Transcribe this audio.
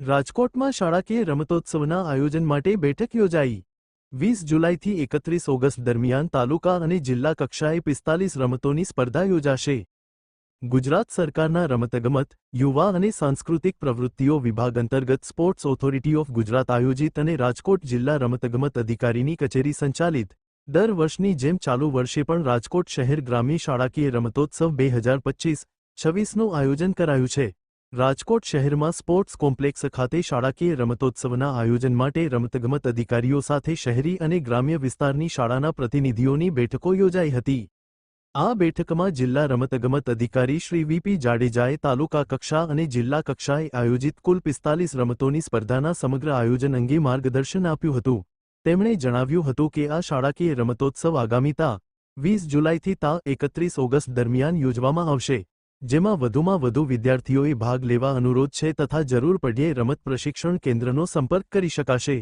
રાજકોટમાં શાળાકીય રમતોત્સવના આયોજન માટે બેઠક યોજાઈ. વીસ જુલાઈથી એકત્રીસ ઓગસ્ટ દરમિયાન તાલુકા અને જિલ્લા કક્ષાએ પિસ્તાલીસ રમતોની સ્પર્ધા યોજાશે. ગુજરાત સરકારના રમતગમત, યુવા અને સાંસ્કૃતિક પ્રવૃત્તિઓ વિભાગ અંતર્ગત સ્પોર્ટ્સ ઓથોરિટી ઓફ ગુજરાત આયોજિત અને રાજકોટ જિલ્લા રમતગમત અધિકારીની કચેરી સંચાલિત. દર વર્ષની જેમ ચાલુ વર્ષે પણ રાજકોટ શહેર ગ્રામ્ય શાળાકીય રમતોત્સવ બે હજાર પચીસ છવ્વીસનું આયોજન કરાયું છે. રાજકોટ શહેરમાં સ્પોર્ટ્સ કોમ્પ્લેક્સ ખાતે શાળાકીય રમતોત્સવના આયોજન માટે રમતગમત અધિકારીઓ સાથે શહેરી અને ગ્રામ્ય વિસ્તારની શાળાના પ્રતિનિધિઓની બેઠકો યોજાઈ હતી. આ બેઠકમાં જિલ્લા રમતગમત અધિકારી શ્રી વીપી જાડેજાએ તાલુકા કક્ષા અને જિલ્લા કક્ષાએ આયોજિત કુલ પિસ્તાલીસ રમતોની સ્પર્ધાના સમગ્ર આયોજન અંગે માર્ગદર્શન આપ્યું હતું. તેમણે જણાવ્યું હતું કે આ શાળાકીય રમતોત્સવ આગામી તા વીસ જુલાઈથી તા એકત્રીસ ઓગસ્ટ દરમિયાન યોજવામાં આવશે. જેમાં વધુમાં વધુ વિદ્યાર્થીઓએ ભાગ લેવા અનુરોધ છે તથા જરૂર પડ્યે રમત પ્રશિક્ષણ કેન્દ્રનો સંપર્ક કરી શકાશે.